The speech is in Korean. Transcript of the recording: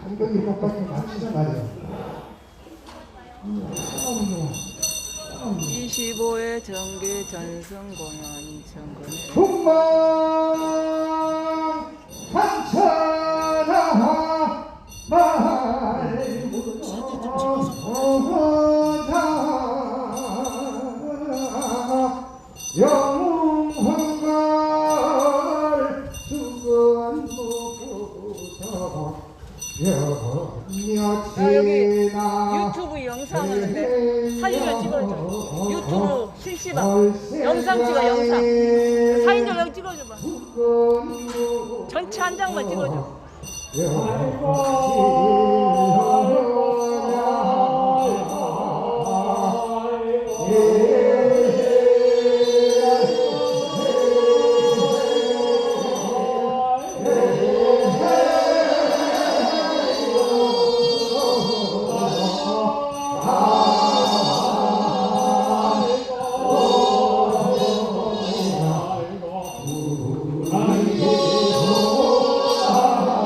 간격이 똑같은 맞추자 말이야. 음, 너무 좋아. 너무 좋아. 25회 정기 전승 공연 정근에 풍만 한천하 말고자 영웅한걸 수건부터 야, 여기 유튜브 영상 하는데 사진을 찍어줘. 유튜브 실시간 영상 찍어 영상. 사진 좀 여기 찍어줘봐. 전체 한 장만 찍어줘.